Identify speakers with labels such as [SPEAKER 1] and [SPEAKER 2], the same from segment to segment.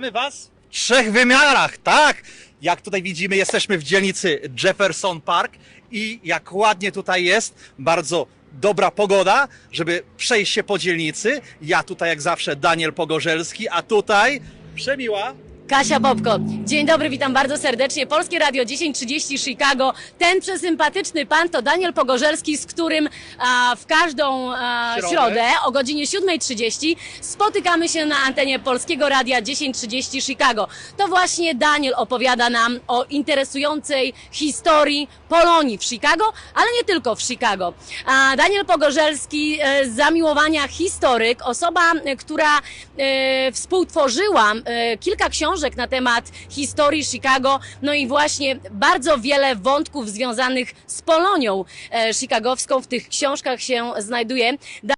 [SPEAKER 1] Witamy Was w trzech wymiarach, tak! Jak tutaj widzimy, jesteśmy w dzielnicy Jefferson Park i jak ładnie tutaj jest, bardzo dobra pogoda, żeby przejść się po dzielnicy. Ja tutaj jak zawsze Daniel Pogorzelski, a tutaj przemiła.
[SPEAKER 2] Kasia Bobko. Dzień dobry, witam bardzo serdecznie. Polskie Radio 1030 Chicago. Ten przesympatyczny pan to Daniel Pogorzelski, z którym a, w każdą a,
[SPEAKER 1] Środę.
[SPEAKER 2] środę o godzinie 7.30 spotykamy się na antenie Polskiego Radia 1030 Chicago. To właśnie Daniel opowiada nam o interesującej historii Polonii w Chicago, ale nie tylko w Chicago. A Daniel Pogorzelski e, z zamiłowania historyk, osoba, e, która e, współtworzyła e, kilka książek na temat historii Chicago, no i właśnie bardzo wiele wątków związanych z Polonią e, chicagowską w tych książkach się znajduje.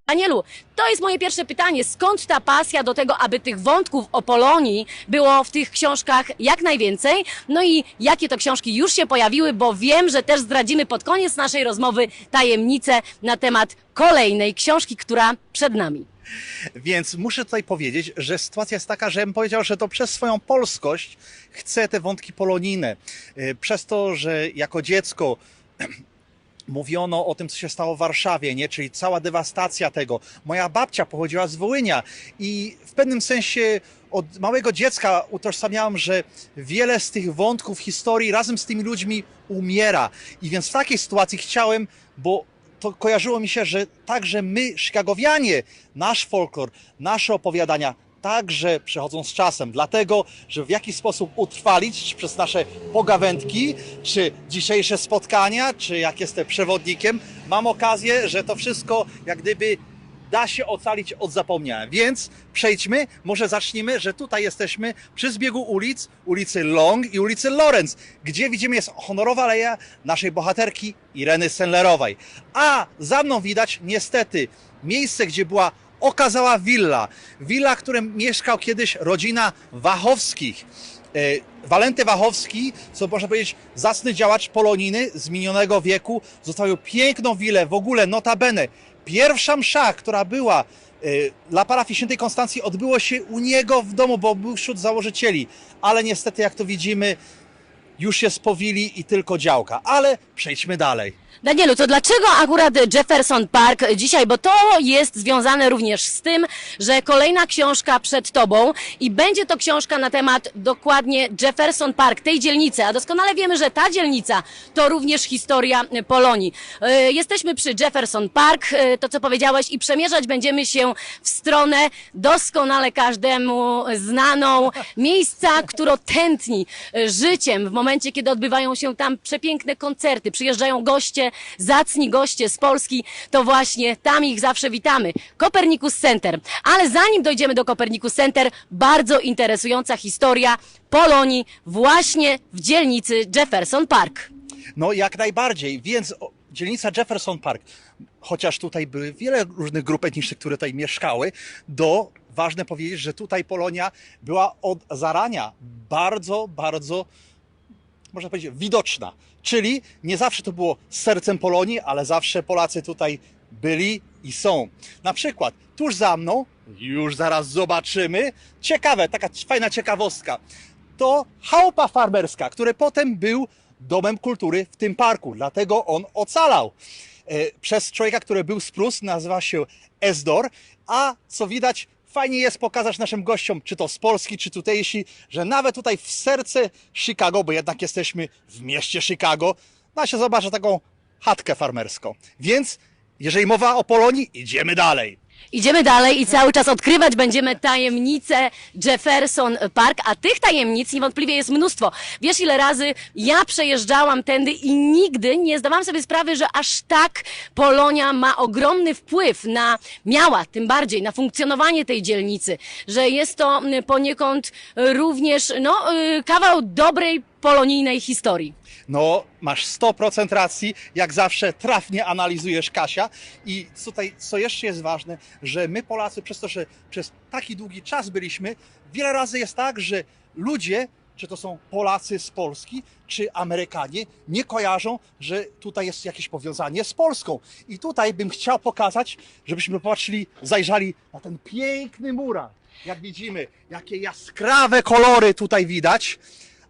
[SPEAKER 2] Danielu, to jest moje pierwsze pytanie. Skąd ta pasja do tego, aby tych wątków o Polonii było w tych książkach jak najwięcej? No i jakie to książki już się pojawiły, bo wiem, że też zdradzimy pod koniec naszej rozmowy tajemnicę na temat kolejnej książki, która przed nami.
[SPEAKER 1] Więc muszę tutaj powiedzieć, że sytuacja jest taka, że bym powiedział, że to przez swoją polskość chcę te wątki polonijne. Y, Przez to, że jako dziecko mówiono o tym, co się stało w Warszawie, nie? czyli cała dewastacja tego. Moja babcia pochodziła z Wołynia i w pewnym sensie od małego dziecka utożsamiałem, że wiele z tych wątków historii razem z tymi ludźmi umiera. I więc w takiej sytuacji chciałem, bo to kojarzyło mi się, że także my, Chicagowianie, nasz folklor, nasze opowiadania także przechodzą z czasem, dlatego, że w jakiś sposób utrwalić czy przez nasze pogawędki, czy dzisiejsze spotkania, czy jak jestem przewodnikiem, mam okazję, że to wszystko jak gdyby da się ocalić od zapomnienia. Więc przejdźmy, może zacznijmy, że tutaj jesteśmy przy zbiegu ulic, ulicy Long i ulicy Lorenz, gdzie widzimy jest honorowa aleja naszej bohaterki Ireny Senlerowej. A za mną widać niestety miejsce, gdzie była okazała willa. Willa, w którym mieszkał kiedyś rodzina Wachowskich. E, Walenty Wachowski, co można powiedzieć, zacny działacz polonijny z minionego wieku, zostawił piękną willę, w ogóle notabene. Pierwsza msza, która była e, dla parafii świętej Konstancji odbyło się u niego w domu, bo był wśród założycieli. Ale niestety, jak to widzimy, już jest po willi i tylko działka. Ale przejdźmy dalej.
[SPEAKER 2] Danielu, to dlaczego akurat Jefferson Park dzisiaj? Bo to jest związane również z tym, że kolejna książka przed tobą i będzie to książka na temat dokładnie Jefferson Park, tej dzielnicy, a doskonale wiemy, że ta dzielnica to również historia Polonii. E, Jesteśmy przy Jefferson Park, e, to co powiedziałeś, i przemierzać będziemy się w stronę doskonale każdemu znaną miejsca, które tętni życiem w momencie, kiedy odbywają się tam przepiękne koncerty, przyjeżdżają goście, zacni goście z Polski, to właśnie tam ich zawsze witamy. Kopernikus Center. Ale zanim dojdziemy do Kopernikus Center, bardzo interesująca historia Polonii właśnie w dzielnicy Jefferson Park.
[SPEAKER 1] No jak najbardziej, więc dzielnica Jefferson Park, chociaż tutaj były wiele różnych grup etnicznych, które tutaj mieszkały, do ważne powiedzieć, że tutaj Polonia była od zarania bardzo, bardzo, można powiedzieć, widoczna. Czyli nie zawsze to było sercem Polonii, ale zawsze Polacy tutaj byli i są. Na przykład tuż za mną, już zaraz zobaczymy, ciekawe, taka fajna ciekawostka, to chałupa farmerska, który potem był domem kultury w tym parku, dlatego on ocalał. E, Przez człowieka, który był z Prus, nazywa się Esdor, a co widać, fajnie jest pokazać naszym gościom, czy to z Polski, czy tutejsi, że nawet tutaj w serce Chicago, bo jednak jesteśmy w mieście Chicago, da się zobaczyć taką chatkę farmerską. Więc jeżeli mowa o Polonii, idziemy dalej.
[SPEAKER 2] Idziemy dalej i cały czas odkrywać będziemy tajemnice Jefferson Park, a tych tajemnic niewątpliwie jest mnóstwo. Wiesz ile razy ja przejeżdżałam tędy i nigdy nie zdawałam sobie sprawy, że aż tak Polonia ma ogromny wpływ na, miała tym bardziej, na funkcjonowanie tej dzielnicy, że jest to poniekąd również, no, y, kawał dobrej polonijnej historii.
[SPEAKER 1] No, masz 100% racji, jak zawsze trafnie analizujesz Kasia. I tutaj, co jeszcze jest ważne, że my Polacy, przez to, że przez taki długi czas byliśmy, wiele razy jest tak, że ludzie, czy to są Polacy z Polski, czy Amerykanie, nie kojarzą, że tutaj jest jakieś powiązanie z Polską. I tutaj bym chciał pokazać, żebyśmy popatrzyli, zajrzali na ten piękny mural. Jak widzimy, jakie jaskrawe kolory tutaj widać.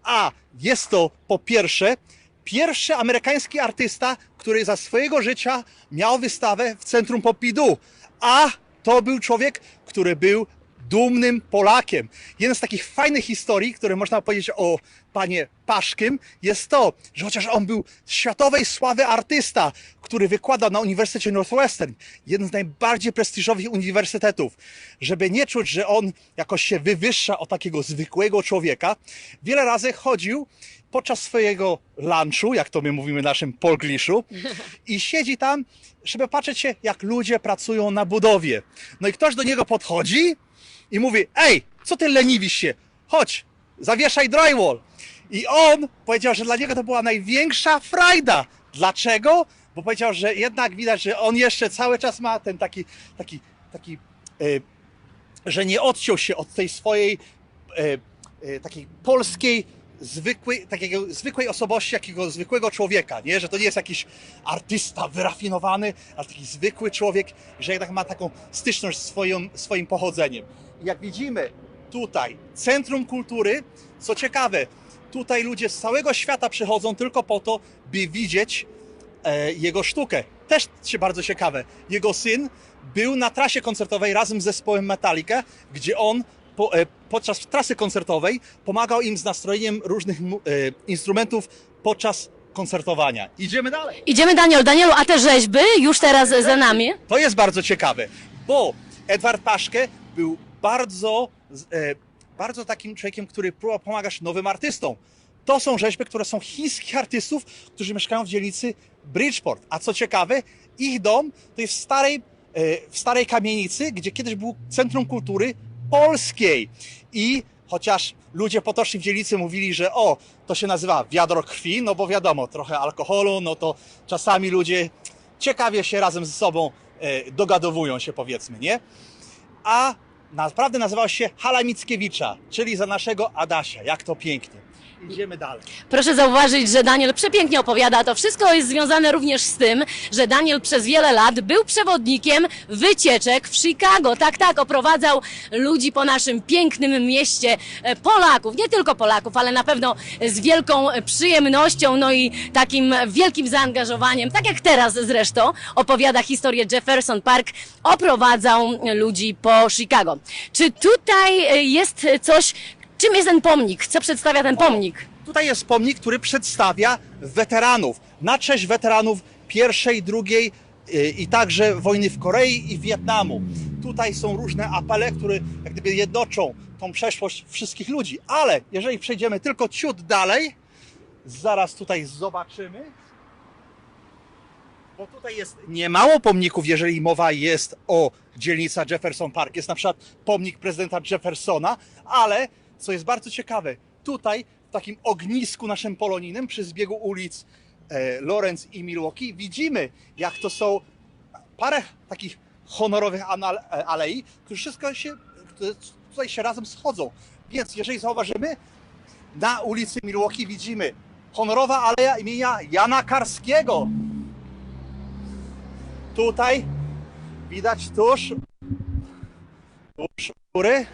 [SPEAKER 1] A jest to po pierwsze pierwszy amerykański artysta, który za swojego życia miał wystawę w centrum Pompidou. A to był człowiek, który był dumnym Polakiem. Jeden z takich fajnych historii, które można powiedzieć o panie Paszkim, jest to, że chociaż on był światowej sławy artysta, który wykładał na Uniwersytecie Northwestern, jeden z najbardziej prestiżowych uniwersytetów, żeby nie czuć, że on jakoś się wywyższa od takiego zwykłego człowieka, wiele razy chodził podczas swojego lunchu, jak to my mówimy w naszym polgliszu, i siedzi tam, żeby patrzeć się, jak ludzie pracują na budowie. No i ktoś do niego podchodzi i mówi, ej, co ty leniwisz się? Chodź, zawieszaj drywall. I on powiedział, że dla niego to była największa frajda. Dlaczego? Bo powiedział, że jednak widać, że on jeszcze cały czas ma ten taki, taki, taki, e, że nie odciął się od tej swojej e, e, takiej polskiej, zwykłej, takiego zwykłej osobowości, jakiego zwykłego człowieka, nie? Że to nie jest jakiś artysta wyrafinowany, ale taki zwykły człowiek, że jednak ma taką styczność z swoim, swoim pochodzeniem. Jak widzimy tutaj, Centrum Kultury, co ciekawe, tutaj ludzie z całego świata przychodzą tylko po to, by widzieć e, jego sztukę. Też się bardzo ciekawe. Jego syn był na trasie koncertowej razem z zespołem Metallica, gdzie on po, e, podczas trasy koncertowej pomagał im z nastrojeniem różnych mu- e, instrumentów podczas koncertowania. Idziemy dalej.
[SPEAKER 2] Idziemy Daniel. Danielu, a te rzeźby już teraz za nami?
[SPEAKER 1] To jest bardzo ciekawe, bo Edward Paszke był bardzo, e, bardzo takim człowiekiem, który próbował pomagać nowym artystom. To są rzeźby, które są chińskich artystów, którzy mieszkają w dzielnicy Bridgeport. A co ciekawe, ich dom to jest w starej, e, w starej kamienicy, gdzie kiedyś był Centrum Kultury Polskiej. I chociaż ludzie potoczni w dzielnicy mówili, że o, to się nazywa wiadro krwi, no bo wiadomo, trochę alkoholu, no to czasami ludzie ciekawie się razem ze sobą e, dogadowują się, powiedzmy, nie? A naprawdę nazywał się Hala Mickiewicza, czyli za naszego Adasia. Jak to pięknie. Idziemy dalej.
[SPEAKER 2] Proszę zauważyć, że Daniel przepięknie opowiada. To wszystko jest związane również z tym, że Daniel przez wiele lat był przewodnikiem wycieczek w Chicago. Tak, tak, oprowadzał ludzi po naszym pięknym mieście e, Polaków. Nie tylko Polaków, ale na pewno z wielką przyjemnością, no i takim wielkim zaangażowaniem. Tak jak teraz zresztą opowiada historię Jefferson Park. Oprowadzał ludzi po Chicago. Czy tutaj e, jest coś, czym jest ten pomnik? Co przedstawia ten pomnik?
[SPEAKER 1] Tutaj jest pomnik, który przedstawia weteranów. Na cześć weteranów pierwszej, drugiej y, i także wojny w Korei i Wietnamu. Tutaj są różne apele, które jak gdyby jednoczą tą przeszłość wszystkich ludzi. Ale jeżeli przejdziemy tylko ciut dalej, zaraz tutaj zobaczymy. Bo tutaj jest niemało pomników, jeżeli mowa jest o dzielnica Jefferson Park. Jest na przykład pomnik prezydenta Jeffersona, ale co jest bardzo ciekawe, tutaj w takim ognisku naszym polonijnym przy zbiegu ulic e, i Milwaukee widzimy, jak to są parę takich honorowych e, alei, które wszystko się, tutaj się razem schodzą. Więc jeżeli zauważymy, na ulicy Milwaukee widzimy honorowa aleja imienia Jana Karskiego. Tutaj widać tuż, tuż góry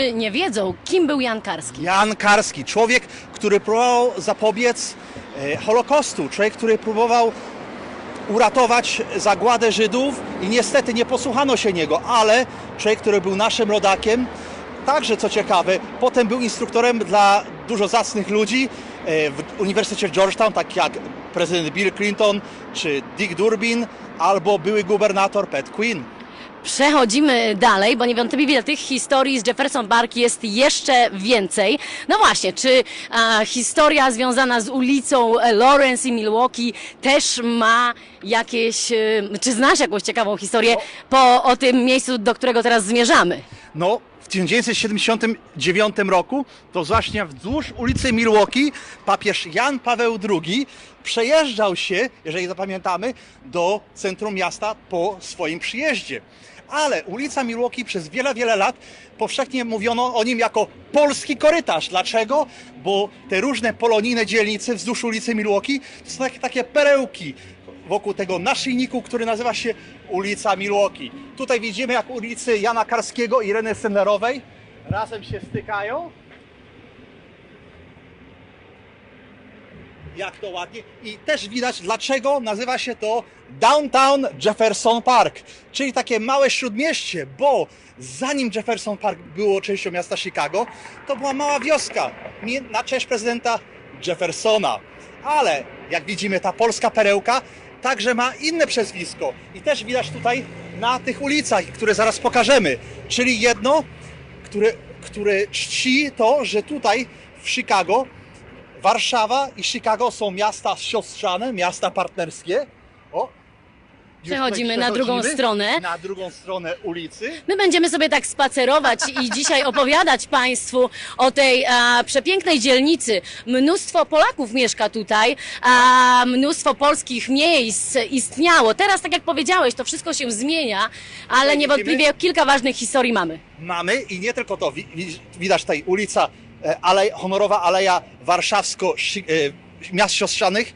[SPEAKER 2] Czy nie wiedzą, kim był Jan Karski?
[SPEAKER 1] Jan Karski, człowiek, który próbował zapobiec e, Holokaustu, człowiek, który próbował uratować zagładę Żydów i niestety nie posłuchano się niego, ale człowiek, który był naszym rodakiem, także co ciekawe, potem był instruktorem dla dużo zacnych ludzi e, w Uniwersytecie Georgetown, tak jak prezydent Bill Clinton czy Dick Durbin albo były gubernator Pat Quinn.
[SPEAKER 2] Przechodzimy dalej, bo niewątpliwie tych historii z Jefferson Park jest jeszcze więcej. No właśnie, czy a, historia związana z ulicą e, Lawrence i Milwaukee też ma jakieś, e, czy znasz jakąś ciekawą historię po o tym miejscu, do którego teraz zmierzamy?
[SPEAKER 1] No, w 1979 roku to właśnie wzdłuż ulicy Milwaukee papież Jan Paweł II przejeżdżał się, jeżeli zapamiętamy, do centrum miasta po swoim przyjeździe. Ale ulica Milwaukee przez wiele, wiele lat powszechnie mówiono o nim jako polski korytarz. Dlaczego? Bo te różne polonijne dzielnice wzdłuż ulicy Milwaukee to są takie, takie perełki wokół tego naszyjniku, który nazywa się ulica Milwaukee. Tutaj widzimy, jak ulicy Jana Karskiego i Ireny Sendlerowej razem się stykają. Jak to ładnie. I też widać, dlaczego nazywa się to Downtown Jefferson Park, czyli takie małe śródmieście, bo zanim Jefferson Park było częścią miasta Chicago, to była mała wioska na cześć prezydenta Jeffersona. Ale jak widzimy, ta polska perełka także ma inne przezwisko. I też widać tutaj na tych ulicach, które zaraz pokażemy. Czyli jedno, które, które czci to, że tutaj w Chicago Warszawa i Chicago są miasta siostrzane, miasta partnerskie. O,
[SPEAKER 2] Przechodzimy na drugą stronę.
[SPEAKER 1] Na drugą stronę ulicy.
[SPEAKER 2] My będziemy sobie tak spacerować i dzisiaj opowiadać Państwu o tej a, przepięknej dzielnicy. Mnóstwo Polaków mieszka tutaj, a mnóstwo polskich miejsc istniało. Teraz, tak jak powiedziałeś, to wszystko się zmienia, ale niewątpliwie kilka ważnych historii mamy.
[SPEAKER 1] Mamy i nie tylko to, wi- wi- widać tutaj ulica e, Alej, honorowa Aleja Warszawsko, Chi- e, siostrzanych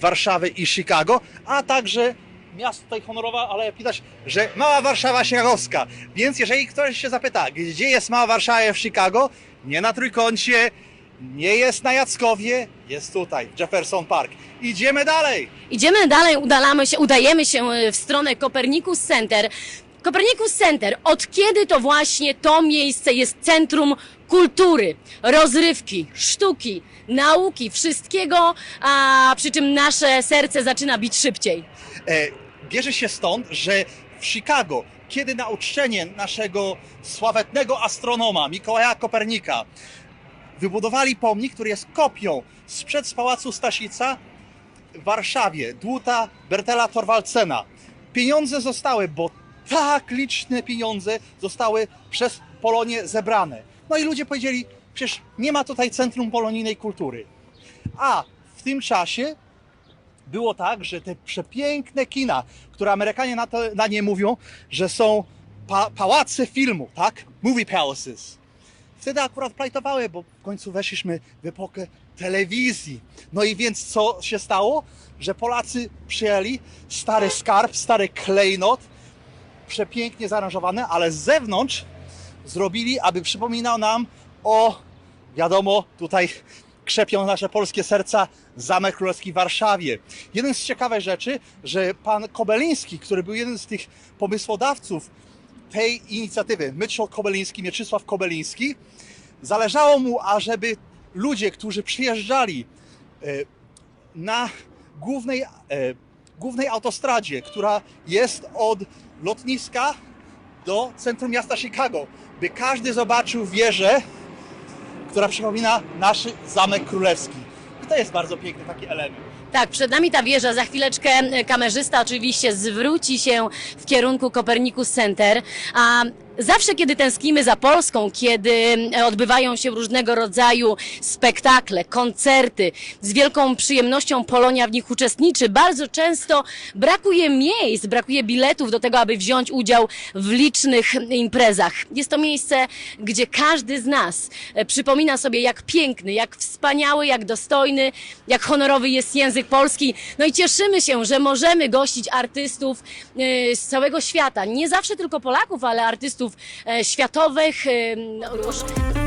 [SPEAKER 1] Warszawy i Chicago, a także miasto tutaj honorowa, ale widać, że Mała Warszawa Chicagowska. Więc jeżeli ktoś się zapyta, gdzie jest Mała Warszawa w Chicago, nie na Trójkącie, nie jest na Jackowie, jest tutaj, Jefferson Park. Idziemy dalej.
[SPEAKER 2] Idziemy dalej, udalamy się, udajemy się e, w stronę Copernicus Center. Copernicus Center, od kiedy to właśnie to miejsce jest centrum kultury, rozrywki, sztuki, nauki, wszystkiego, a przy czym nasze serce zaczyna bić szybciej.
[SPEAKER 1] E, bierze się stąd, że w Chicago, kiedy na uczczenie naszego sławetnego astronoma Mikołaja Kopernika wybudowali pomnik, który jest kopią sprzed z Pałacu Stasica w Warszawie, dłuta Bertela Thorwaldsena. Pieniądze zostały, bo tak liczne pieniądze zostały przez Polonię zebrane. No i ludzie powiedzieli, przecież nie ma tutaj Centrum Polonijnej Kultury. A w tym czasie było tak, że te przepiękne kina, które Amerykanie na, to, na nie mówią, że są pa, pałace filmu, tak? Movie palaces. Wtedy akurat plajtowały, bo w końcu weszliśmy w epokę telewizji. No i więc co się stało? Że Polacy przyjęli stary skarb, stary klejnot, przepięknie zaaranżowane, ale z zewnątrz zrobili, aby przypominał nam o, wiadomo, tutaj krzepią nasze polskie serca Zamek Królewski w Warszawie. Jeden z ciekawych rzeczy, że pan Kobeliński, który był jeden z tych pomysłodawców tej inicjatywy, Mitchell Kobeliński, Mieczysław Kobeliński, zależało mu, ażeby ludzie, którzy przyjeżdżali e, na głównej, e, głównej autostradzie, która jest od lotniska do centrum miasta Chicago, by każdy zobaczył wieżę, która przypomina nasz Zamek Królewski. I to jest bardzo piękny taki element.
[SPEAKER 2] Tak, przed nami ta wieża. Za chwileczkę kamerzysta oczywiście zwróci się w kierunku Copernicus Center. A zawsze, kiedy tęsknimy za Polską, kiedy e, odbywają się różnego rodzaju spektakle, koncerty, z wielką przyjemnością Polonia w nich uczestniczy, bardzo często brakuje miejsc, brakuje biletów do tego, aby wziąć udział w licznych imprezach. Jest to miejsce, gdzie każdy z nas e, przypomina sobie, jak piękny, jak wspaniały, jak dostojny, jak honorowy jest język polski. No i cieszymy się, że możemy gościć artystów e, z całego świata. Nie zawsze tylko Polaków, ale artystów e, światowych. e, no,